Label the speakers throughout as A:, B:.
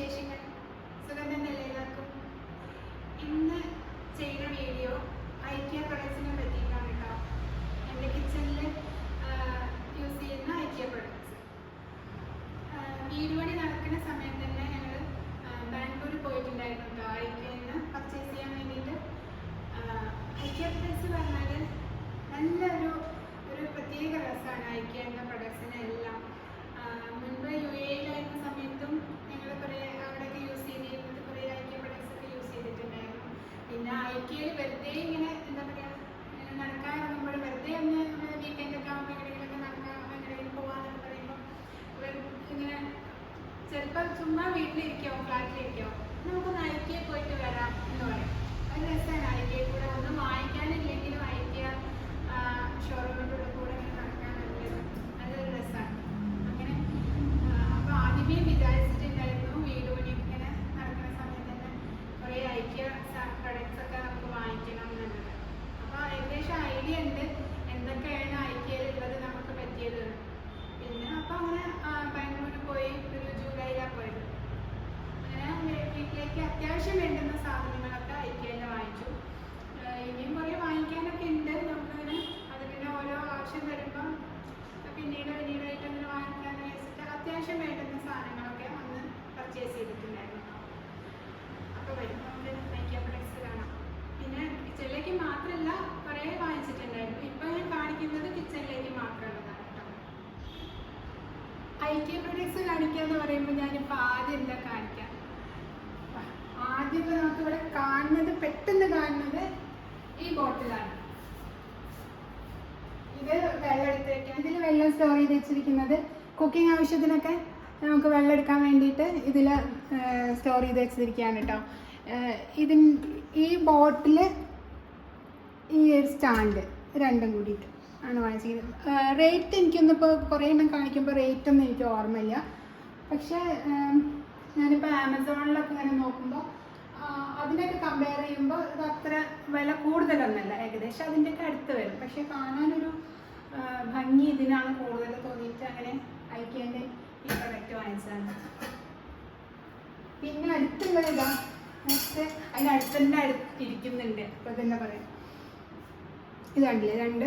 A: വിശേഷങ്ങൾ? സുഖം തന്നെ എല്ലാവർക്കും? ഇന്ന് ചെയ്യുന്ന വീഡിയോ ഐക്യ പ്രൊഡക്ട്സിനെ പറ്റിയിട്ടാണ് കേട്ടോ എന്റെ കിച്ചണിൽ യൂസ് ചെയ്യുന്ന ഐക്യ പ്രൊഡക്ട്സ് വീട് പണി നടക്കുന്ന സമയത്ത് തന്നെ ഞങ്ങൾ ബാംഗ്ലൂർ പോയിട്ടുണ്ടായിരുന്നു കേട്ടോ ഐക്യയിൽ നിന്ന് പർച്ചേസ് ചെയ്യാൻ വേണ്ടിയിട്ട് ഐക്യ പ്രൊഡക്ട്സ് പറഞ്ഞാൽ നല്ലൊരു ഒരു പ്രത്യേക രസമാണ് ഐക്യന്റെ പ്രൊഡക്ട്സിനെ എല്ലാം ആ, മുൻപ് യു എയിലായിരുന്ന സമയത്തും ഞങ്ങൾ കുറേ അവിടെയൊക്കെ യൂസ് ചെയ്തിരുന്നത് കുറേ ഐക്യ പ്രൊഡക്ട്സ് ഒക്കെ യൂസ് ചെയ്തിട്ടുണ്ടായിരുന്നു പിന്നെ ഐക്യയിൽ വെറുതെ ഇങ്ങനെ എന്താ പറയുക ഇങ്ങനെ നടക്കാൻ നമ്മൾ വെറുതെ ഒന്ന് വീക്കെൻഡ് ഒക്കെ ആകുമ്പോൾ എവിടെയെങ്കിലുമൊക്കെ നടക്കാൻ എവിടെയെങ്കിലും പോകാന്നൊക്കെ പറയുമ്പോൾ വെറു- ഇങ്ങനെ ചിലപ്പോൾ ചുമ്മാ വീട്ടിലിരിക്കോ ഫ്ലാറ്റിലിരിക്കോ. നമുക്ക് ഐക്യയിൽ പോയിട്ട് വരാം എന്ന് പറയും. അത് രസമാണ്. നൈക്കിയെ കൂടെ ഒന്നും വാങ്ങിക്കാനില്ലെങ്കിലും ഐക്യ ഷോറൂമിന്റെ കൂടെ ഇങ്ങനെ നടക്കാൻ നല്ലൊരു നല്ലൊരു രസമാണ് അങ്ങനെ അപ്പോൾ ആദ്യമേ വിചാരിച്ചിട്ടുണ്ടായിരുന്നു വീട് പണി ഇങ്ങനെ നടക്കുന്ന സമയത്ത് തന്നെ കുറേ ഐക്യ പ്രൊഡക്ട്സ് ഒക്കെ നമുക്ക് വാങ്ങിക്കണം എന്നുള്ളത് അപ്പോൾ ഏകദേശം ഐഡിയ ഉണ്ട് എന്തൊക്കെയാണ് ഐക്യയിലുള്ളത് നമുക്ക് പറ്റിയത് പിന്നെ അപ്പോൾ അങ്ങനെ ബാംഗ്ലൂർ പോയി ഒരു ജൂലൈയിലാണ് പോയത് അങ്ങനെ വീ- വീട്ടിലേക്ക് അത്യാവശ്യം വേണ്ടുന്ന സാധനങ്ങളൊക്കെ ഐക്യയിൽ വാങ്ങിച്ചു ആഹ് ഇനിയും കുറേ വാങ്ങിക്കാനൊക്കെ ഉണ്ട് നമുക്കങ്ങനെ അത് പിന്നെ ഓരോ ആവശ്യം വരുമ്പം പിന്നീട് പിന്നീടായിട്ട് അങ്ങനെ വാങ്ങിക്കാന്ന് വെച്ചിട്ട് അത്യാവശ്യം വേണ്ടുന്ന സാധനങ്ങളൊക്കെ അന്ന് പർച്ചേസ് ചെയ്തിട്ടുണ്ടായിരുന്നു അപ്പോൾ വരും നമുക്ക് ഐക്യ പ്രൊഡക്ട്സ് കാണാം പിന്നെ കിച്ചണിലേക്ക് മാത്രമല്ല കുറേ വാങ്ങിച്ചിട്ടുണ്ടായിരുന്നു ഇപ്പോൾ ഞാൻ കാണിക്കുന്നത് കിച്ചണിലേക്ക് മാത്രമുള്ളതാണ് കേട്ടോ ഐക്യ പ്രൊഡക്ട്സ് കാണിക്കുക എന്ന് പറയുമ്പോൾ ഞാനിപ്പോൾ ആദ്യം എന്താ കാണിക്കാം ആദ്യം ഇപ്പോൾ നമുക്ക് ഇവിടെ കാണുന്നത് പെട്ടെന്ന് കാണുന്നത് ഈ ബോട്ടിലാണ് ഇത് വെള്ളം എടുത്ത് വെക്കാൻ ഇതിൽ വെള്ളം സ്റ്റോർ ചെയ്ത് വെച്ചിരിക്കുന്നത്. കുക്കിംഗ് ആവശ്യത്തിനൊക്കെ നമുക്ക് വെള്ളം എടുക്കാൻ വേണ്ടിയിട്ട് ഇതിൽ സ്റ്റോർ ചെയ്ത് വെച്ചിരിക്കുകയാണ് കേട്ടോ. ഇതിൻ ഈ ബോട്ടിൽ ഈ ഒരു സ്റ്റാൻഡ് രണ്ടും കൂടിയിട്ട് ആണ് വാങ്ങിച്ചിരിക്കുന്നത്. റേറ്റ് എനിക്കൊന്നിപ്പോൾ കുറേ എണ്ണം കാണിക്കുമ്പോൾ റേറ്റ് ഒന്നും എനിക്ക് ഓർമ്മയില്ല. പക്ഷേ ഞാനിപ്പോൾ ആമസോണിലൊക്കെ ഇങ്ങനെ നോക്കുമ്പോൾ അതിനൊക്കെ കമ്പയർ ചെയ്യുമ്പോൾ ഇത് അത്ര വില കൂടുതലൊന്നല്ല. ഏകദേശം അതിന്റെയൊക്കെ അടുത്ത് വരും. പക്ഷേ കാണാനൊരു ഭംഗി ഇതിനാണ് കൂടുതൽ തോന്നിയിട്ട് അങ്ങനെ ഐക്യന്റെ ഈ പ്രൊഡക്റ്റ് വാങ്ങിച്ചതാണ്. പിന്നെ അടുത്തുള്ളത് ഇതാ നെക്സ്റ്റ് അതിന്റെ തന്നെ അടുത്ത് ഇരിക്കുന്നുണ്ട്. അപ്പോൾ തന്നെ പറയാം? ഇത് കണ്ടില്ലേ? രണ്ട്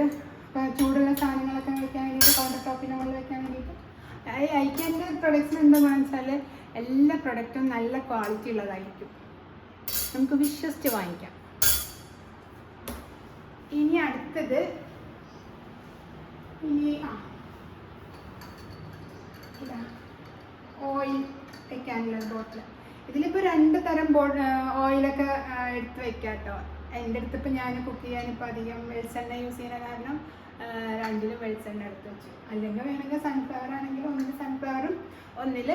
A: ചൂടുള്ള സാധനങ്ങളൊക്കെ വയ്ക്കാൻ വേണ്ടിയിട്ട് കൗണ്ടർ ടോപ്പിന് മുകളിൽ വെക്കാൻ വേണ്ടിയിട്ട്. ഈ ഐക്യന്റെ പ്രൊഡക്ട്സിന് എന്താണെന്ന് വെച്ചാൽ എല്ലാ പ്രൊഡക്റ്റും നല്ല ക്വാളിറ്റി ഉള്ളതായിരിക്കും. നമുക്ക് വിശ്വസിച്ച് വാങ്ങിക്കാം. ഇനി അടുത്തത് ഇനി ആ ഓയിൽ വെക്കാനുള്ള ബോട്ടിൽ ഇതിലിപ്പോൾ രണ്ട് തരം ബോ ഓയിലൊക്കെ എടുത്ത് വെക്കാം കേട്ടോ എന്റെ അടുത്ത് ഇപ്പോൾ ഞാൻ കുക്ക് ചെയ്യാനിപ്പോൾ അധികം വെളിച്ചെണ്ണ യൂസ് ചെയ്യുന്ന കാരണം രണ്ടിലും വെളിച്ചെണ്ണ എടുത്ത് വെച്ചു. അല്ലെങ്കിൽ വേണമെങ്കിൽ സൺഫ്ലവർ ആണെങ്കിൽ ഒന്നിൽ സൺഫ്ലവറും ഒന്നിൽ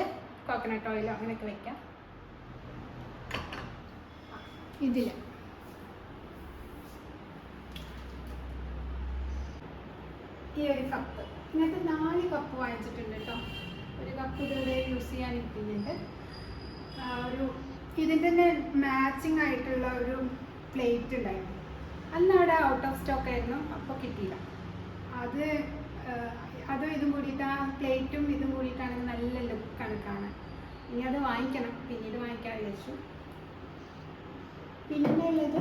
A: കോക്കനട്ട് ഓയിലോ അങ്ങനെയൊക്കെ വെക്കാം. ഇതിൽ ഈ ഒരു കപ്പ്. ഇങ്ങനത്തെ നാല് കപ്പ് വാങ്ങിച്ചിട്ടുണ്ട് കേട്ടോ. ഒരു കപ്പ് ഇതുവരെ യൂസ് ചെയ്യാൻ ആ, ഒരു ഇതിന്റെ തന്നെ മാച്ചിങ് ആയിട്ടുള്ള ഒരു പ്ലേറ്റ് ഉണ്ടായിരുന്നു. അന്ന് അവിടെ ഔട്ട് ഓഫ് സ്റ്റോക്ക് ആയിരുന്നു അപ്പോൾ കിട്ടിയില്ല. അത് അത് ഇതും കൂടിയിട്ട് ആ പ്ലേറ്റും ഇതും കൂടിയിട്ടാണെങ്കിൽ നല്ല ലുക്കാണ് കാണാൻ. ഇനി അത് വാങ്ങിക്കണം. പിന്നീട് വാങ്ങിക്കാൻ വിചാരിച്ചു. പിന്നെ ഉള്ളത്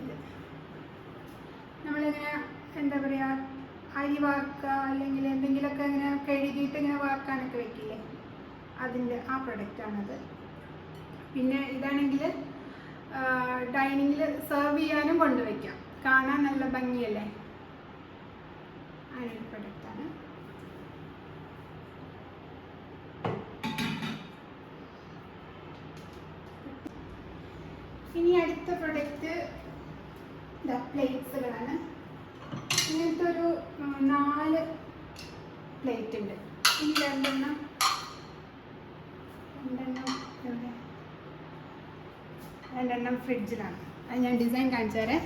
A: ഇത്. നമ്മളിങ്ങനെ എന്താ പറയുക അരി വാർക്കുക അല്ലെങ്കിൽ എന്തെങ്കിലുമൊക്കെ ഇങ്ങനെ കഴുകിയിട്ട് ഇങ്ങനെ വാർക്കാനൊക്കെ വെക്കില്ലേ? അതിന്റെ ആ പ്രൊഡക്റ്റാണത് പിന്നെ ഇതാണെങ്കിൽ ഡൈനിങ്ങിൽ സെർവ് ചെയ്യാനും കൊണ്ടുവയ്ക്കാം കാണാൻ നല്ല ഭംഗിയല്ലേ? അങ്ങനൊരു പ്രൊഡക്റ്റാണ് ഇനി അടുത്ത പ്രൊഡക്റ്റ് പ്ലേറ്റ്സുകളാണ് ഇങ്ങനത്തെ ഒരു നാല് പ്ലേറ്റ് ഉണ്ട് ഈ രണ്ടെണ്ണം രണ്ടെണ്ണം ഇവിടെ രണ്ടെണ്ണം ഫ്രിഡ്ജിലാണ്. അത് ഞാൻ ഡിസൈൻ കാണിച്ചു തരാം.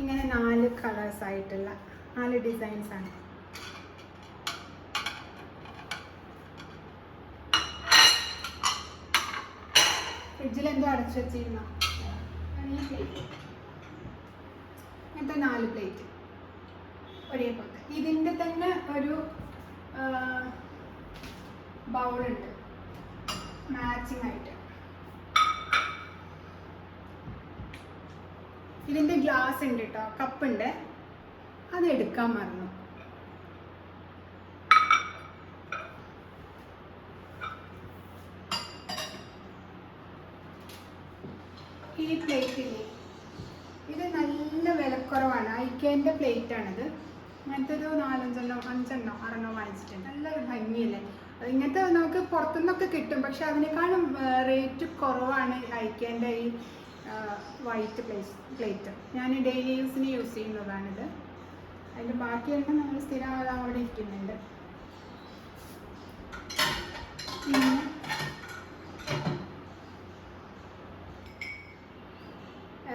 A: ഇങ്ങനെ നാല് കളേഴ്സ് ആയിട്ടുള്ള നാല് ഡിസൈൻസ് ആണ്. ഫ്രിഡ്ജിൽ എന്തോ അടച്ചു വെച്ചിരുന്ന ഈ നാല് പ്ലേറ്റ് ഒരേപോലത്തെ ഇതിന്റെ തന്നെ ഒരു ബൗളുണ്ട് മാച്ചിങ് ആയിട്ട്. ഇതിന്റെ ഗ്ലാസ് ഉണ്ട് കേട്ടോ കപ്പുണ്ട് അത് എടുക്കാൻ മറന്നു. ഈ പ്ലേറ്റ് ഇല്ലേ ഇത് നല്ല വിലക്കുറവാണ്. ഐക്കേന്റെ പ്ലേറ്റ് ആണിത്. അങ്ങനത്തെ ഒരു നാലഞ്ചെണ്ണോ അഞ്ചെണ്ണോ ആറെണ്ണോ വാങ്ങിച്ചിട്ടുണ്ട് നല്ല ഭംഗിയല്ലേ? ഇങ്ങനത്തെ നമുക്ക് പുറത്തുനിന്നൊക്കെ കിട്ടും. പക്ഷെ അതിനേക്കാളും റേറ്റ് കുറവാണ് ഐക്കേന്റെ ഈ വൈറ്റ് പ്ലേസ് പ്ലേറ്റ് ഞാൻ ഡെയിലി യൂസിന് യൂസ് ചെയ്യുന്നതാണിത്. അതിന്റെ ബാക്കിയൊക്കെ നമ്മൾ സ്ഥിരം അവിടെ ഇരിക്കുന്നുണ്ട് പിന്നെ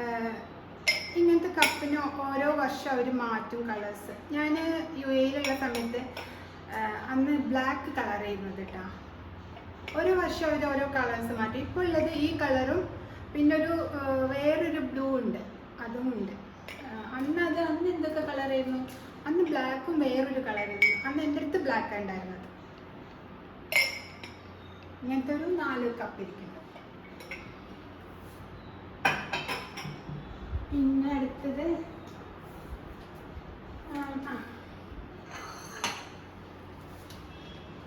A: ആഹ് ഇങ്ങനത്തെ കപ്പിന് വർഷം അവർ മാറ്റും കളേഴ്സ് ഞാൻ യു എയിലുള്ള സമയത്ത് അന്ന് ബ്ലാക്ക് കളർ ചെയ്യുന്നത് കേട്ടോ ഒരു വർഷം അവർ ഓരോ കളേഴ്സ് മാറ്റി. ഇപ്പോൾ ഉള്ളത് ഈ കളറും പിന്നെ ഒരു വേറൊരു ബ്ലൂ ഉണ്ട്. അതും ഉണ്ട്. അന്ന് അത് അന്ന് എന്തൊക്കെ കളറായിരുന്നു അന്ന് ബ്ലാക്കും വേറൊരു കളറായിരുന്നു അന്ന് എന്റെ അടുത്ത് ബ്ലാക്ക് ഉണ്ടായിരുന്നത് ഇങ്ങനത്തെ ഒരു നാല് കപ്പ് ഇരിക്കുന്നു. പിന്നെ അടുത്തത്.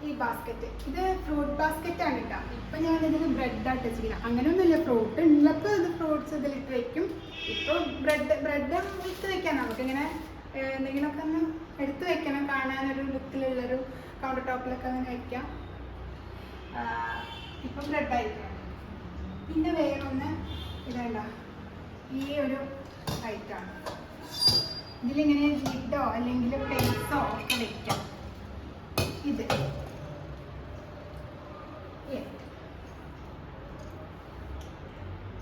A: ഈ ബാസ്ക്കറ്റ് ഇത് ഫ്രൂട്ട് ബാസ്ക്കറ്റ് ആണ് കേട്ടോ ഇപ്പൊ ഞാൻ ഇതിന് ബ്രെഡ് ആട്ട് വെച്ചിരിക്കുന്നത് അങ്ങനെയൊന്നുമില്ല. ഫ്രൂട്ട് ഉള്ളപ്പോൾ ഇത് ഫ്രൂട്ട്സ് ഇതിലിട്ട് വെക്കും. ഇപ്പോൾ ബ്രെഡ് ബ്രെഡ് നമുക്ക് ഇങ്ങനെ എന്തെങ്കിലും ഒക്കെ ഒന്ന് എടുത്ത് വെക്കണം. കാണാനൊരു ലുക്കിലുള്ളൊരു കൗണ്ടർ ടോപ്പിലൊക്കെ അങ്ങനെ വെക്കാം. ഇപ്പൊ ബ്രെഡ് ആയിരിക്കും. പിന്നെ വേറൊന്ന് ഇതേണ്ട ഈ ഒരു ഐറ്റാണ് ഇതിലിങ്ങനെ ലിഡോ അല്ലെങ്കിൽ പ്ലേറ്റ്സോ ഒക്കെ വെക്കാം. ഇത്.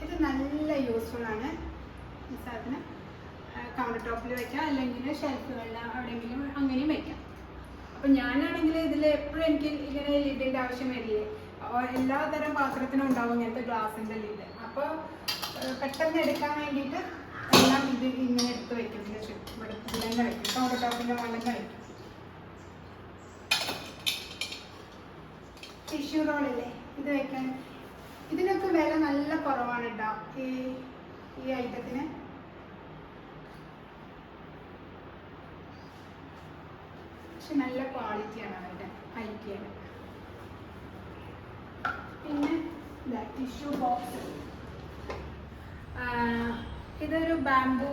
A: ഇത്. നല്ല യൂസ്ഫുൾ ആണ്. ഈ സാധനം കൗണ്ടർ ടോപ്പിൽ വെക്കാം. അല്ലെങ്കിൽ ഷെൽഫുകളിൽ എവിടെയെങ്കിലും അങ്ങനെയും വെക്കാം. അപ്പം ഞാനാണെങ്കിൽ ഇതിൽ എപ്പോഴും എനിക്ക് ഇങ്ങനെ ലിഡിന്റെ ആവശ്യം വരില്ലേ? എല്ലാതരം എല്ലാ തരം പാത്രത്തിനും ഉണ്ടാവും ഇങ്ങനത്തെ ഗ്ലാസിന്റെ ലിഡ് അപ്പോൾ പെട്ടെന്ന് എടുക്കാൻ വേണ്ടിയിട്ട് ഇത് ഇങ്ങനെ എടുത്ത് വെക്കും. ഇതിന്റെ ചുറ്റും ഇവിടെ ഇതിലെന്നെ വെക്കും. കൗണ്ടർ ടോപ്പിന്റെ മുകളിൽ വെക്കും. ടിഷ്യൂ റോളില്ലേ ഇത് വെക്കാൻ. ഇതിനൊക്കെ വില നല്ല കുറവാണ് കേട്ടോ ഈ ഈ ഐറ്റത്തിന്. പക്ഷെ നല്ല ക്വാളിറ്റിയാണ് അവരുടെ ഐക്യാണ് പിന്നെ ടിഷ്യൂ ബോക്സ്. ഇതൊരു ബാംബു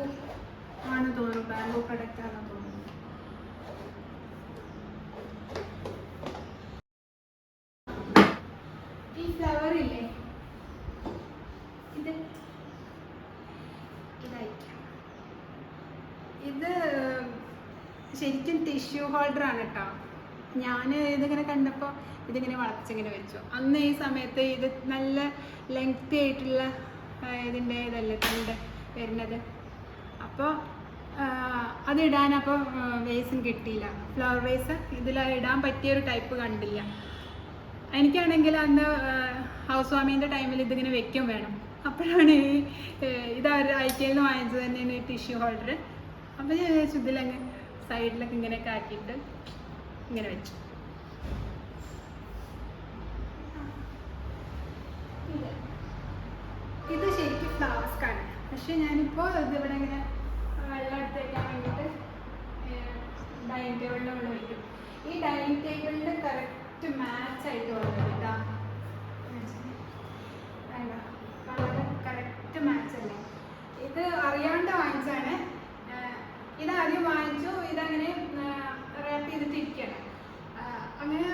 A: ആണ് തോന്നുന്നു. ബാംബു പ്രൊഡക്റ്റ് ആണെന്ന് തോന്നുന്നു. ഈ ഫ്ലവർ ഇല്ലേ? ഇത് ഇത് ശരിക്കും ടിഷ്യൂ ഹോൾഡർ ആണ് കേട്ടോ. ഞാൻ ഇതിങ്ങനെ കണ്ടപ്പോൾ ഇതിങ്ങനെ വളച്ചിങ്ങനെ വെച്ചു. അന്ന് ഈ സമയത്ത് ഇത് നല്ല ലെങ്തി ആയിട്ടുള്ള ഇതിന്റെ ഇതല്ലേ തണ്ട്. വരുന്നത്. അപ്പോൾ അതിടാൻ അപ്പോൾ വേസും കിട്ടിയില്ല. ഫ്ലവർ വേസ് ഇതിൽ ഇടാൻ പറ്റിയൊരു ടൈപ്പ് കണ്ടില്ല. എനിക്കാണെങ്കിൽ അന്ന് ഹൗസ് വാമിന്റെ ടൈമിൽ ഇതിങ്ങനെ വെക്കും വേണം. അപ്പോഴാണ് ഈ ഇത് അവർ ഐറ്റിയിൽ നിന്ന് വാങ്ങിച്ചത് തന്നെയാണ് ടിഷ്യൂ ഹോൾഡർ അപ്പോൾ ഞാൻ വിചാരിച്ചു ഇതിലങ്ങ് സൈഡിലൊക്കെ ഇങ്ങനെയൊക്കെ ആക്കിയിട്ട് ഇങ്ങനെ വെച്ചു. ഇത്. ശരിക്കും ഫ്ലവേഴ്സ് ആണ് പക്ഷെ ഞാനിപ്പോൾ ഇത് ഇവിടെ ഇങ്ങനെ വെള്ളം എടുത്ത് വേണ്ടിയിട്ട് ഡൈനിങ് ടേബിളിൽ മുകളിൽ വയ്ക്കും ഈ ഡൈനിങ് ടേബിളിന്റെ കറക്റ്റ് മാച്ച് ആയിട്ട് വന്നത് കേട്ടോ കളറ് കറക്റ്റ് മാച്ച് അല്ലേ? ഇത് അറിയാണ്ട് വാങ്ങിച്ചാണ് ഇത് ആദ്യം വാങ്ങിച്ചു ഇതങ്ങനെ റാപ്പ് ആഹ് അങ്ങനെ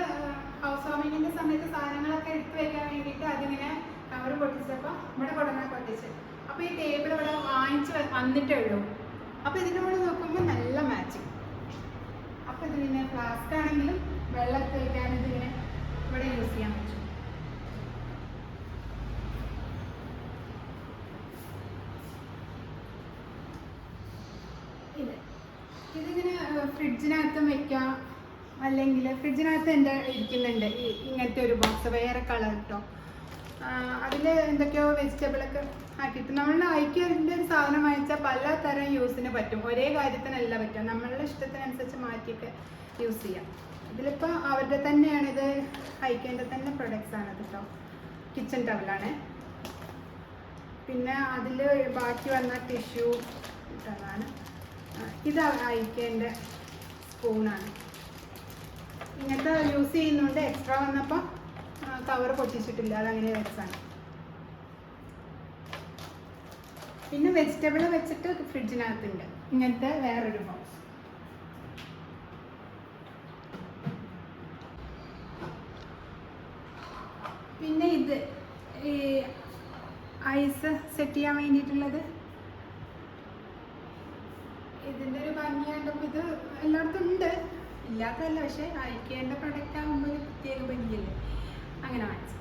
A: ഹൗസ് വാമിങ്ങിന്റെ സമയത്ത് സാധനങ്ങളൊക്കെ എടുത്ത് വെക്കാൻ വേണ്ടിയിട്ട് അതിങ്ങനെ കവർ പൊട്ടിച്ചപ്പോൾ ഇവിടെ കൊണ്ടുവന്ന പൊട്ടിച്ച്. അപ്പോൾ ഈ ടേബിൾ ഇവിടെ വാങ്ങിച്ച് വന്നിട്ടേ ഉള്ളൂ അപ്പോൾ ഇതിനോട് നോക്കുമ്പോൾ നല്ല മാച്ചിങ് അപ്പോൾ ഇതിങ്ങനെ ഫ്ലാസ്ക് ആണെങ്കിലും വെള്ളം തേക്കാനും ഇതിങ്ങനെ ഇവിടെ യൂസ് ചെയ്യാൻ പറ്റും. ഇത്. ഇതിങ്ങനെ ഫ്രിഡ്ജിനകത്തും വെക്കാം. അല്ലെങ്കിൽ ഫ്രിഡ്ജിനകത്ത് എന്റെ ഇരിക്കുന്നുണ്ട്? ഇങ്ങനത്തെ ഒരു ബോക്സ് വേറെ കളർ കേട്ടോ അതിൽ എന്തൊക്കെയോ വെജിറ്റബിളൊക്കെ ആക്കിയിട്ട്. നമ്മളുടെ ഐക്യത്തിന്റെ ഒരു സാധനം വാങ്ങിച്ചാൽ പലതരം യൂസിന് പറ്റും. ഒരേ കാര്യത്തിനല്ല പറ്റും നമ്മളുടെ ഇഷ്ടത്തിനനുസരിച്ച് മാറ്റിയിട്ട് യൂസ് ചെയ്യാം. ഇതിലിപ്പോൾ അവരുടെ തന്നെയാണ് ഇത് ഐക്യന്റെ തന്നെ പ്രൊഡക്ട്സ് ആണ് കേട്ടോ കിച്ചൺ ടവലാണ് പിന്നെ അതിൽ ബാക്കി വന്ന ടിഷ്യൂ ഇട്ടതാണ്. ഇത് ഐക്യന്റെ സ്പൂണാണ് ഇങ്ങനത്തെ യൂസ് ചെയ്യുന്നുണ്ട് എക്സ്ട്രാ വന്നപ്പോൾ കവർ പൊട്ടിച്ചിട്ടില്ല അതങ്ങനെ വെച്ചാണ് പിന്നെ വെജിറ്റബിൾ വെച്ചിട്ട് ഫ്രിഡ്ജിനകത്തുണ്ട് ഇങ്ങനത്തെ വേറൊരു ബോക്സ് പിന്നെ ഇത് ഈ ഐസ് സെറ്റ് ചെയ്യാൻ വേണ്ടിയിട്ടുള്ളത്. ഇതിന്റെ ഒരു ഭംഗി ഇത് എല്ലായിടത്തും ഉണ്ട്. ഇല്ലാത്തതല്ല പക്ഷേ അയക്കേണ്ട പ്രൊഡക്റ്റ് ആകുമ്പോൾ ഒരു പ്രത്യേക ഭംഗിയല്ലേ? അങ്ങനെ വാങ്ങിച്ചു.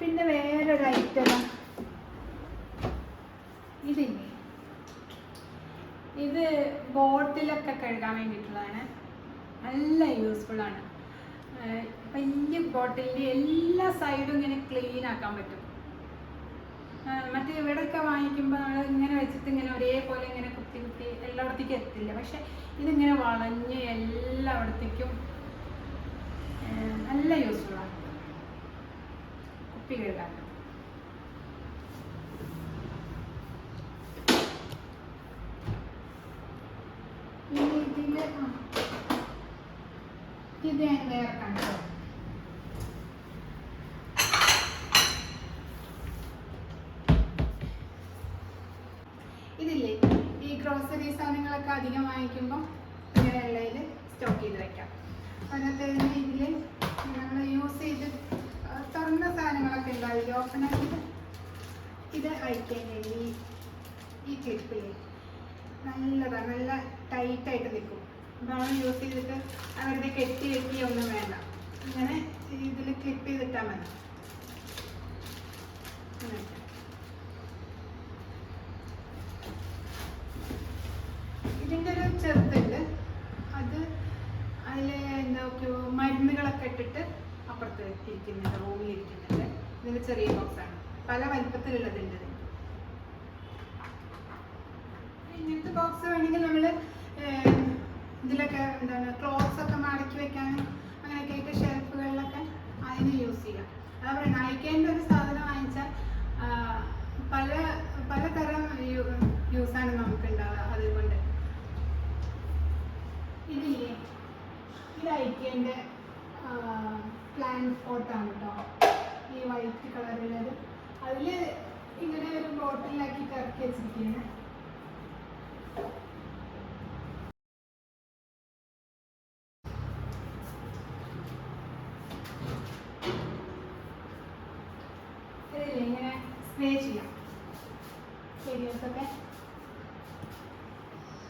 A: പിന്നെ വേറൊരു ഐറ്റം ഇതില്ലേ? ഇത് ബോട്ടിലൊക്കെ കഴുകാൻ വേണ്ടിയിട്ടുള്ളതാണ്. നല്ല ഏഹ് വലിയ ബോട്ടിലിന്റെ എല്ലാ സൈഡും ഇങ്ങനെ ക്ലീൻ ആക്കാൻ പറ്റും. മറ്റേ ഇവിടെയൊക്കെ വാങ്ങിക്കുമ്പോൾ നമ്മൾ ഇങ്ങനെ വെച്ചിട്ട് ഇങ്ങനെ ഒരേപോലെ ഇങ്ങനെ കുത്തി കുത്തി എല്ലായിടത്തേക്കും എത്തില്ല. പക്ഷെ ഇതിങ്ങനെ വളഞ്ഞ് ആഹ് നല്ല യൂസ്ഫുൾ ആണ് കുപ്പി കഴുകാൻ. ഇതില്ലേ ഈ ഗ്രോസറി സാധനങ്ങളൊക്കെ അധികം വാങ്ങിക്കുമ്പോൾ ഇങ്ങനെ വെള്ളയിൽ സ്റ്റോക്ക് ചെയ്ത് വെക്കാം അതിനകത്ത് ഇതിൽ നമ്മൾ യൂസ് ചെയ്ത് തുറന്ന സാധനങ്ങളൊക്കെ ഉണ്ടാവില്ല? ഓപ്പൺ ആക്കിയിട്ട് ഇത് അയക്കാൻ വേണ്ടി ഈ ക്ലിപ്പിൽ നല്ലതാണ് നല്ല ടൈറ്റായിട്ട് നിൽക്കും. നമ്മൾ യൂസ് ചെയ്തിട്ട് അവരുടെ കെട്ടി ഒന്നും വേണ്ട. ഇങ്ങനെ ഇതിൽ ക്ലിപ്പ് ചെയ്തിട്ടാൽ മതി. ഇങ്ങനെ. ഇതിന്റെ ഒരു ചെറുതുണ്ട് അത് അതിൽ എന്തൊക്കെയോ മരുന്നുകളൊക്കെ ഇട്ടിട്ട് അപ്പുറത്ത് ഇരിക്കുന്നുണ്ട് റൂമിൽ ഇരിക്കുന്നുണ്ട് ഇതിന്റെ ചെറിയ ബോക്സാണ് പല വലിപ്പത്തിലുള്ളതുണ്ട്. ഇങ്ങനത്തെ ബോക്സ് വേണമെങ്കിൽ നമ്മൾ ഇതിലൊക്കെ എന്താണ് ക്ലോത്ത്സ് ഒക്കെ മടക്കി വെക്കാനും അങ്ങനെയൊക്കെ ആയിട്ട് ഷെൽഫുകളിലൊക്കെ അതിന് യൂസ് ചെയ്യാം അതാ പറയുന്നത് അയക്കേണ്ട ഒരു സാധനം വാങ്ങിച്ചാൽ പല പലതരം യൂസാണ് നമുക്ക് ഉണ്ടാവുക അതുകൊണ്ട് ഇതില്ലേ ഇത് അയക്കേണ്ട പ്ലാൻ ഫോട്ടാണ് കേട്ടോ ഈ വൈറ്റ് കളറിലത് അതിൽ ഇങ്ങനെ ഒരു ബോട്ടിലാക്കി ഇറക്കി വെച്ചിരിക്കുകയാണ് ഇതില്ലേ ഇങ്ങനെ സ്പ്രേ ചെയ്യാം ഏരിയസൊക്കെ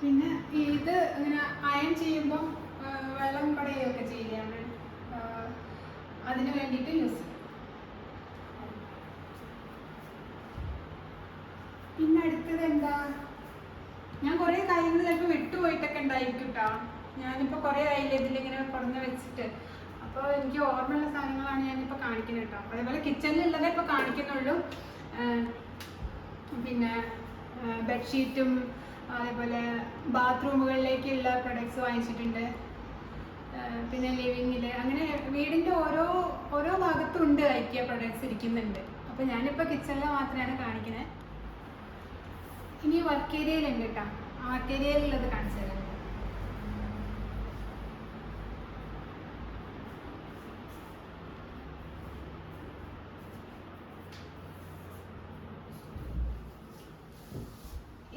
A: പിന്നെ ഇത് ഇങ്ങനെ അയൺ ചെയ്യുമ്പോൾ വെള്ളം പടയുകയൊക്കെ ചെയ്യാണ് അതിന് വേണ്ടിയിട്ട് യൂസ് ചെയ്യും പിന്നെ അടുത്തത് എന്താ ഞാൻ കുറെ കാര്യങ്ങൾ ചിലപ്പോൾ വിട്ടുപോയിട്ടൊക്കെ ഉണ്ടായിരിക്കും കേട്ടോ ഞാനിപ്പോൾ കുറേ ആയില്ലേ ഇതിലിങ്ങനെ കുറഞ്ഞു വെച്ചിട്ട്. അപ്പോൾ എനിക്ക് ഓർമ്മയുള്ള സാധനങ്ങളാണ് ഞാനിപ്പോൾ കാണിക്കുന്നത് കേട്ടോ അതേപോലെ കിച്ചണിലുള്ളതേ ഇപ്പോൾ കാണിക്കുന്നുള്ളൂ. പിന്നെ ബെഡ്ഷീറ്റും അതേപോലെ ബാത്റൂമുകളിലേക്കുള്ള പ്രൊഡക്ട്സ് വാങ്ങിച്ചിട്ടുണ്ട്. പിന്നെ ലിവിങ്ങിൽ അങ്ങനെ വീടിന്റെ ഓരോ ഓരോ ഭാഗത്തും ഉണ്ട് ഐക്യ പ്രൊഡക്ട്സ് ഇരിക്കുന്നുണ്ട്. അപ്പോൾ ഞാനിപ്പോൾ കിച്ചണിൽ മാത്രമാണ് കാണിക്കുന്നത് ഇനി വർക്ക് ഏരിയയിലുണ്ട് കേട്ടോ ആ വർക്ക് ഏരിയയിലുള്ളത് കാണിച്ചു തരാം.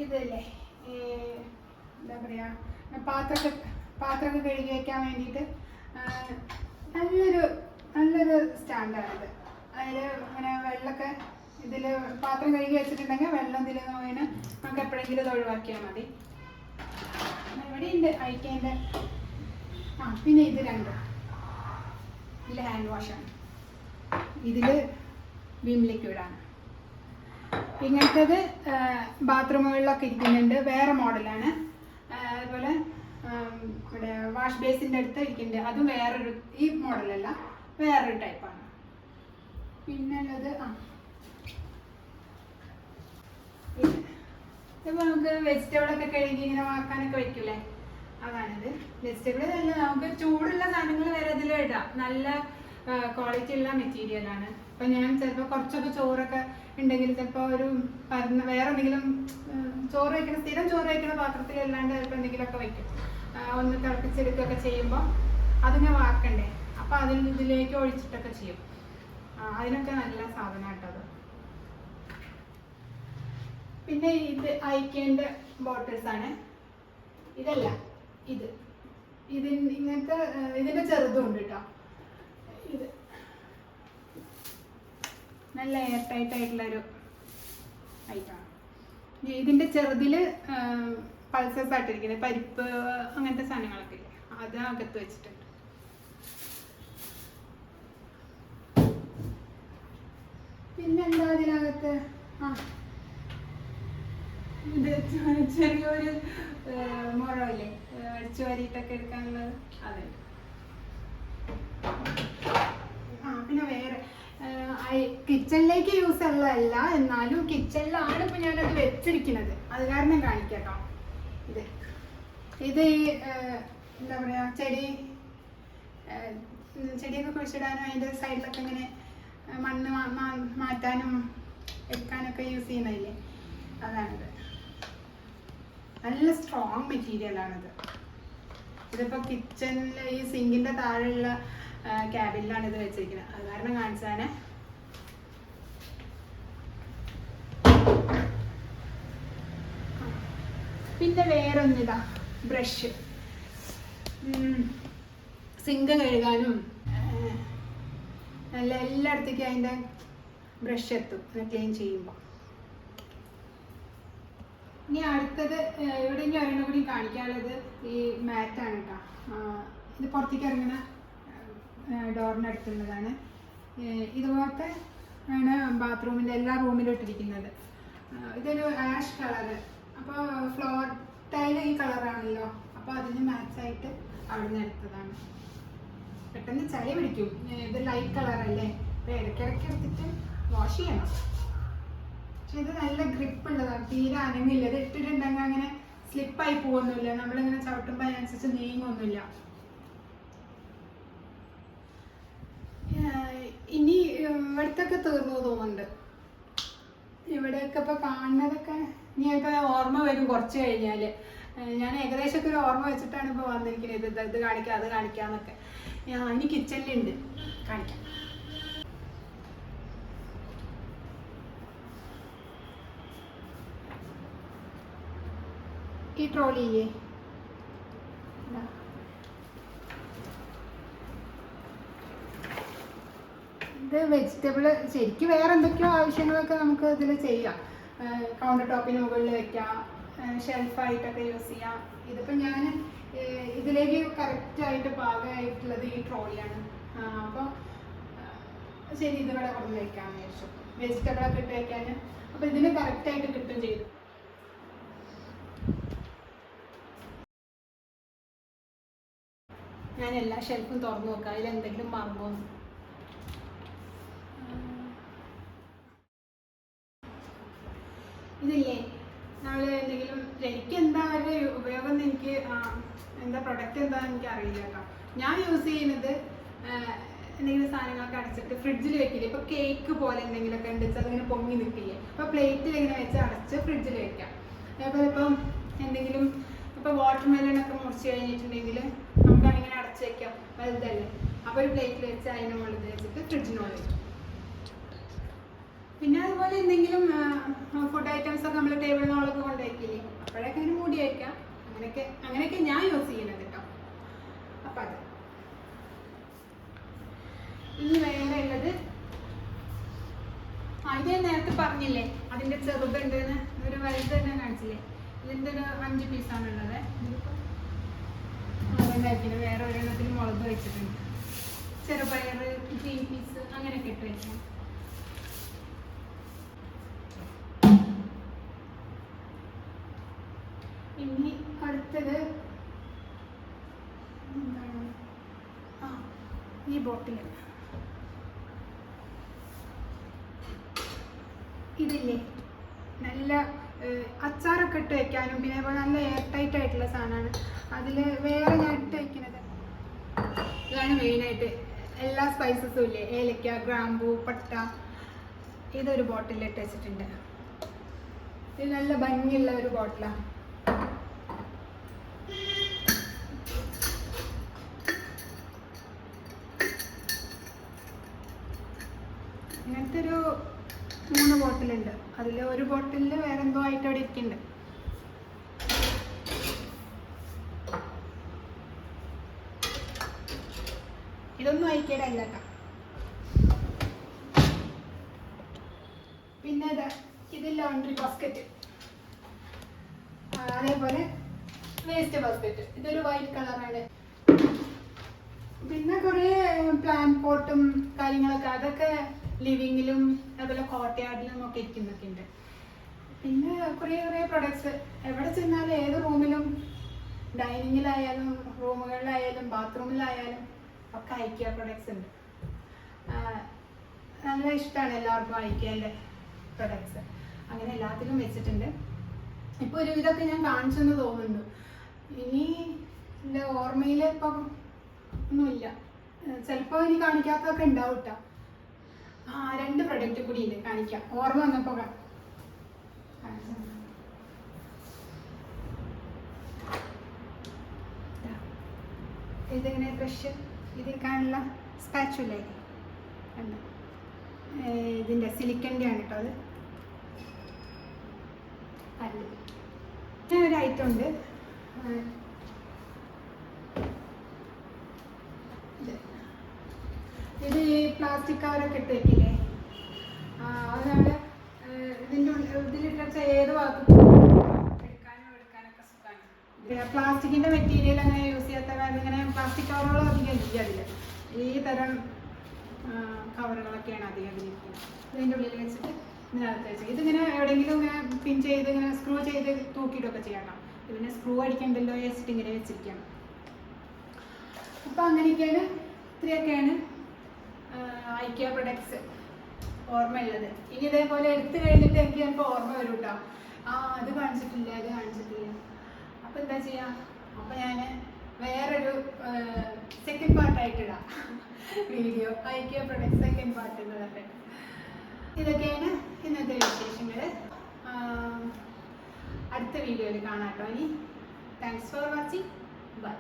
A: ഇതല്ലേ? എന്താ പറയുക പാത്രമൊക്കെ പാത്രമൊക്കെ കഴുകി വയ്ക്കാൻ വേണ്ടിയിട്ട് നല്ലൊരു നല്ലൊരു സ്റ്റാൻഡാണിത് അതിൽ ഇങ്ങനെ വെള്ളമൊക്കെ ഇതിൽ പാത്രം കഴുകി വെച്ചിട്ടുണ്ടെങ്കിൽ വെള്ളം ഇതിൽ നോയിന് നമുക്ക് എപ്പോഴെങ്കിലും ഇത് ഒഴിവാക്കിയാൽ മതി. ഇവിടെ ഉണ്ട് ഐക്കേന്റെ. ആ പിന്നെ ഇത് രണ്ട്. ഇതിൽ ഹാൻഡ് വാഷാണ് ഇതിൽ വിം ലിക്വിഡാണ് ഇങ്ങനത്തേത് ബാത്റൂമുകളിലൊക്കെ ഇരിക്കുന്നുണ്ട്. വേറെ മോഡലാണ്. അതുപോലെ ഇവിടെ വാഷ് ബേസിന്റെ അടുത്ത് ഇരിക്കുന്നുണ്ട്. അതും വേറൊരു ഈ മോഡലല്ല വേറൊരു ടൈപ്പാണ്. പിന്നെ ഉള്ളത് ആ ഇത് ഇപ്പൊ നമുക്ക് വെജിറ്റബിൾ ഒക്കെ കഴുകി ഇങ്ങനെ വാക്കാനൊക്കെ വെക്കൂലേ? അതാണിത്. വെജിറ്റബിൾ തന്നെ നമുക്ക് ചൂടുള്ള സാധനങ്ങൾ വരെ ഇതിൽ ഇടാം. നല്ല ക്വാളിറ്റി ഉള്ള മെറ്റീരിയലാണ് ഇപ്പൊ ഞാൻ ചിലപ്പോൾ കുറച്ചൊക്കെ ചോറൊക്കെ ഉണ്ടെങ്കിൽ ചിലപ്പോൾ ഒരു വേറെ എന്തെങ്കിലും ചോറ് വയ്ക്കുന്ന സ്ഥിരം ചോറ് വയ്ക്കുന്ന പാത്രത്തിൽ അല്ലാണ്ട് ചിലപ്പോൾ എന്തെങ്കിലുമൊക്കെ വയ്ക്കും ഒന്ന് തിളപ്പിച്ചെടുക്കുകയൊക്കെ ചെയ്യുമ്പോൾ അതിങ്ങനെ വാക്കണ്ടേ? അപ്പൊ അതിൽ ഇതിലേക്ക് ഒഴിച്ചിട്ടൊക്കെ ചെയ്യും. അതിനൊക്കെ നല്ല സാധനമായിട്ടത് പിന്നെ ഇത് ഐക്കേന്റെ ബോട്ടിൽസ് ആണ്. ഇതല്ല ഇത്. ഇതിന് ഇങ്ങനത്തെ ഇതിന്റെ ചെറുതും ഉണ്ട് കേട്ടോ ഇത്. നല്ല എയർ ടൈറ്റ് ആയിട്ടുള്ളൊരു ഐറ്റമാണ് ഇതിന്റെ ചെറുതിൽ പൾസസ് ആയിട്ടിരിക്കുന്നത്. പരിപ്പ് അങ്ങനത്തെ സാധനങ്ങളൊക്കെ ഇല്ലേ? അത് അകത്ത് വെച്ചിട്ടുണ്ട്. പിന്നെന്താ അതിനകത്ത്? ആ. ഇത് ചെറിയൊരു മുഴല്ലേ അടിച്ചു വാരിയിട്ടൊക്കെ എടുക്കാനുള്ളത്? അതെ. ആ പിന്നെ വേറെ. കിച്ചണിലേക്ക് യൂസ് ഉള്ളതല്ല എന്നാലും കിച്ചണിലാണ് ഇപ്പൊ ഞാനത് വെച്ചിരിക്കുന്നത്. അത് കാരണം കാണിക്കട്ടോ. ഇത്. ഇത് ഈ എന്താ പറയാ ചെടി ചെടിയൊക്കെ കുഴിച്ചിടാനും അതിന്റെ സൈഡിലൊക്കെ ഇങ്ങനെ മണ്ണ് മാറ്റാനും എടുക്കാനൊക്കെ യൂസ് ചെയ്യുന്നതില്ലേ? അതാണിത് നല്ല സ്ട്രോങ് മെറ്റീരിയൽ ആണിത്. ഇതിപ്പോ കിച്ചണിൽ ഈ സിങ്കിന്റെ താഴെയുള്ള ക്യാബിനിലാണ് ഇത് വെച്ചിരിക്കുന്നത്. അത് കാരണം കാണിച്ചാണ് പിന്നെ വേറെ ഒന്നിതാ ബ്രഷ് സിങ്ക് കഴുകാനും നല്ല എല്ലായിടത്തേക്കും അതിന്റെ ബ്രഷ് എത്തും ക്ലീൻ ചെയ്യുമ്പോൾ ഇനി അടുത്തത് ഇവിടെ ഇനി ഒരെണ്ണം കൂടി കാണിക്കാനുള്ളത് ഈ മാറ്റാണ് കേട്ടോ ഇത് പുറത്തേക്ക് ഇറങ്ങുന്ന ഡോറിനടുത്തുള്ളതാണ് ഇതുപോലത്തെ ആണ് ബാത്റൂമിന്റെ എല്ലാ റൂമിലും ഇട്ടിരിക്കുന്നത്. ഇതൊരു ആഷ് കളറ് അപ്പോൾ ഫ്ലോർ ടൈൽ ഈ കളറാണല്ലോ അപ്പോൾ അതിന് മാച്ചായിട്ട് അവിടെ നിന്ന് എടുത്തതാണ്. പെട്ടെന്ന് ചളി പിടിക്കും. ഇത് ലൈറ്റ് കളറല്ലേ അപ്പോൾ ഇടയ്ക്കിടയ്ക്ക് എടുത്തിട്ട് വാഷ് ചെയ്യണം. പക്ഷെ ഇത് നല്ല ഗ്രിപ്പ് ഉള്ളതാണ്. തീരെ അനങ്ങില്ല. ഇത് ഇട്ടിട്ടുണ്ടെങ്കിൽ അങ്ങനെ സ്ലിപ്പായി പോകുന്നില്ല. നമ്മളിങ്ങനെ ചവിട്ടുമ്പോൾ അതിനനുസരിച്ച് നീങ്ങൊന്നുമില്ല ഇനി ഇവിടത്തൊക്കെ തീർന്നു തോന്നുന്നുണ്ട്. ഇവിടെയൊക്കെ ഇപ്പൊ കാണുന്നതൊക്കെ ഇനി ഇപ്പൊ ഓർമ്മ വരും കുറച്ച് കഴിഞ്ഞാൽ. ഞാൻ ഞാൻ ഏകദേശമൊക്കെ ഒരു ഓർമ്മ വെച്ചിട്ടാണ് ഇപ്പൊ വന്നിരിക്കുന്നത്. ഇത് ഇത് കാണിക്കാം അത് കാണിക്കാന്നൊക്കെ. ഞാൻ ഇനി കിച്ചണിലുണ്ട് കാണിക്കാം. ഈ ये ഇത്. വെജിറ്റബിൾ ശരിക്കും വേറെ എന്തൊക്കെയോ ആവശ്യങ്ങളൊക്കെ നമുക്ക് ഇതിൽ ചെയ്യാം. കൗണ്ടർ ടോപ്പിന് മുകളിൽ വെക്കാം. ഷെൽഫായിട്ടൊക്കെ യൂസ് ചെയ്യാം. ഇതിപ്പോൾ ഞാൻ ഇതിലേക്ക് കറക്റ്റായിട്ട് പാകമായിട്ടുള്ളത് ഈ ട്രോളിയാണ് അപ്പോൾ ശരി ഇതിവിടെ കൊണ്ട് വയ്ക്കാമെന്ന് വിചാരിച്ചു. വെജിറ്റബിളൊക്കെ ഇട്ട് വയ്ക്കാൻ അപ്പോൾ ഇതിന് കറക്റ്റായിട്ട് കിട്ടും ചെയ്തു. ഞാൻ എല്ലാ ഷെൽഫും തുറന്നു നോക്കാം അതിൽ എന്തെങ്കിലും മറന്നോ? ഇതില്ലേ? നമ്മൾ എന്തെങ്കിലും എനിക്ക് എന്താ ഒരു ഉപയോഗം എന്ന് എനിക്ക് എന്താ പ്രൊഡക്റ്റ് എന്താണെന്ന് എനിക്ക് അറിയില്ല കേട്ടോ. ഞാൻ യൂസ് ചെയ്യുന്നത് എന്തെങ്കിലും സാധനങ്ങളൊക്കെ അടച്ചിട്ട് ഫ്രിഡ്ജിൽ വെക്കില്ലേ? ഇപ്പൊ കേക്ക് പോലെ എന്തെങ്കിലുമൊക്കെ ഉണ്ട് അതിങ്ങനെ പൊങ്ങി നിൽക്കില്ലേ? അപ്പൊ പ്ലേറ്റിൽ ഇങ്ങനെ വെച്ച് അടച്ച് ഫ്രിഡ്ജിൽ വെക്കാം. അതേപോലെ ഇപ്പം എന്തെങ്കിലും ഇപ്പൊ വാട്ടർ മെലൺ ഒക്കെ മുറിച്ച് കഴിഞ്ഞിട്ടുണ്ടെങ്കിൽ അടച്ച് വെക്കാം. വലുതല്ലേ? അപ്പൊ ഒരു പ്ലേറ്റിൽ വെച്ച് അതിന്റെ മുകളിൽ വെച്ചിട്ട് ഫ്രിഡ്ജിനോട് വെക്കും. പിന്നെ അതുപോലെ എന്തെങ്കിലും ഫുഡ് ഐറ്റംസ് ഒക്കെ നമ്മൾ ടേബിളിനോളൊക്കെ കൊണ്ടുവയ്ക്കില്ലേ അപ്പോഴൊക്കെ അങ്ങനെ മൂടി വയ്ക്കാം അങ്ങനെയൊക്കെ അങ്ങനെയൊക്കെ ഞാൻ യൂസ് ചെയ്യുന്നത് കേട്ടോ അപ്പം അത്. ഇനി വേറെ ഉള്ളത്. ഇത് ഞാൻ നേരത്തെ പറഞ്ഞില്ലേ? അതിന്റെ ചെറുതുണ്ടെന്ന് ഒരു വലുത് തന്നെ കാണിച്ചില്ലേ? ഇതിന്റെ ഒരു അഞ്ച് പീസാണ് ഉള്ളത് ഉണ്ടായി പിന്നെ വേറെ ഒരെണ്ണത്തിൽ മുളക് വെച്ചിട്ടുണ്ട്. ചെറുപയർ ഗ്രീൻ പീസ് അങ്ങനെയൊക്കെ ഇട്ട് വെക്കാം ഇനി അടുത്തത് എന്താണ്? ആ ഈ ബോട്ടിൽ ഇതില്ലേ? നല്ല അച്ചാറൊക്കെ ഇട്ട് വെക്കാനും പിന്നെ അതുപോലെ നല്ല എയർ ടൈറ്റ് ആയിട്ടുള്ള സാധനമാണ്. അതിൽ വേറെ ഞാൻ ഇട്ട് വെക്കുന്നത് ഇതാണ് മെയിനായിട്ട് എല്ലാ സ്പൈസസും ഇല്ലേ? ഏലക്ക ഗ്രാമ്പൂ പട്ട ഇതൊരു ബോട്ടിലിട്ട് വെച്ചിട്ടുണ്ട്. ഇത് നല്ല ഭംഗിയുള്ള ഒരു ബോട്ടിലാണ് ഒരു ബോട്ടിലിൽ വേറെ എന്തോ ആയിട്ട് അവിടെ ഇരിക്കുന്നുണ്ട് ഇതൊന്നും അയക്കേടല്ല പിന്നെ ഇത് ലോണ്ടറി ബാസ്ക്കറ്റ് അതേപോലെ വേസ്റ്റ് ബാസ്ക്കറ്റ് ഇതൊരു വൈറ്റ് കളറാണ് പിന്നെ കുറേ പ്ലാൻ പോട്ടും കാര്യങ്ങളൊക്കെ അതൊക്കെ ലിവിങ്ങിലും അതുപോലെ കോട്ടയാടിലും ഒക്കെ ഇരിക്കുന്നൊക്കെ ഉണ്ട്. പിന്നെ കുറേ കുറേ പ്രൊഡക്ട്സ് എവിടെ ചെന്നാലും ഏത് റൂമിലും ഡൈനിങ്ങിലായാലും റൂമുകളിലായാലും ബാത്റൂമിലായാലും ഒക്കെ ഐക്യ പ്രൊഡക്ട്സ് ഉണ്ട്. നല്ല ഇഷ്ടമാണ് എല്ലാവർക്കും ഐക്യന്റെ പ്രൊഡക്ട്സ് അങ്ങനെ എല്ലാത്തിലും വെച്ചിട്ടുണ്ട്. ഇപ്പോൾ ഒരു വിധമൊക്കെ ഞാൻ കാണിച്ചെന്ന് തോന്നുന്നുണ്ട്. ഇനി എന്റെ ഓർമ്മയിൽ ഇപ്പം ഒന്നുമില്ല. ചിലപ്പോൾ ഇനി കാണിക്കാത്തതൊക്കെ ഉണ്ടാവും കേട്ടോ ആ രണ്ട് പ്രൊഡക്റ്റ് കൂടി ഇല്ലേ കാണിക്കാം. ഓർമ്മ വന്നപ്പോൾ. ഇതിങ്ങനെ ബ്രഷ് സ്പാച്ചുല്ലേ കണ്ടോ? ഏർ ഇതിന്റെ സിലിക്കന്റെ ആണ് കേട്ടോ അത്. ഇങ്ങനെ ഒരു ഐറ്റം ഉണ്ട്. ഇത്. ഈ പ്ലാസ്റ്റിക് കവറൊക്കെ ഇട്ട് വെക്കില്ലേ ആ, അത് നമ്മൾ ഏർ ഇതിന്റെ ഉള്ളിൽ ഇതിലിട്ട് വെച്ചാൽ ഏത് ഭാഗത്തും എടുക്കാനും എടുക്കാനൊക്കെ സുഖമാണ്. പ്ലാസ്റ്റിക്കിന്റെ മെറ്റീരിയൽ അങ്ങനെ യൂസ് ചെയ്യാത്ത കാരണം ഇങ്ങനെ പ്ലാസ്റ്റിക് കവറുകൾ അധികം ഇല്ല അതിൽ ഈ തരം കവറുകളൊക്കെയാണ് അധികം അതിലിരിക്കുന്നത് ഇതിന്റെ ഉള്ളിൽ വെച്ചിട്ട് ഇതിനകത്ത് വെച്ച്. ഇതിങ്ങനെ എവിടെയെങ്കിലും ഇങ്ങനെ പിൻ ചെയ്ത് ഇങ്ങനെ സ്ക്രൂ ചെയ്ത് തൂക്കിയിട്ടൊക്കെ ചെയ്യണം പിന്നെ സ്ക്രൂ അടിക്കണ്ടല്ലോ വെച്ചിട്ട് ഇങ്ങനെ വെച്ചിരിക്കണം. അപ്പോൾ അങ്ങനെയൊക്കെയാണ് ഇത്രയൊക്കെയാണ് ഐക്യ പ്രൊഡക്ട്സ് ഓർമ്മയുള്ളത്. ഇനി ഇതേപോലെ എടുത്തു കഴിഞ്ഞിട്ട് എനിക്ക് ചിലപ്പോൾ ഓർമ്മ വരും കേട്ടോ ആ അത് കാണിച്ചിട്ടില്ല അത് കാണിച്ചിട്ടില്ല. അപ്പോൾ എന്താ ചെയ്യുക അപ്പോൾ ഞാൻ വേറൊരു second പാർട്ടായിട്ടിടാം video IKEA product second part എന്ന് പറഞ്ഞിട്ട്. ഇതൊക്കെയാണ് ഇന്നത്തെ വിശേഷങ്ങൾ അടുത്ത വീഡിയോയിൽ കാണാം കേട്ടോ ഇനി താങ്ക്സ് ഫോർ വാച്ചിങ് ബൈ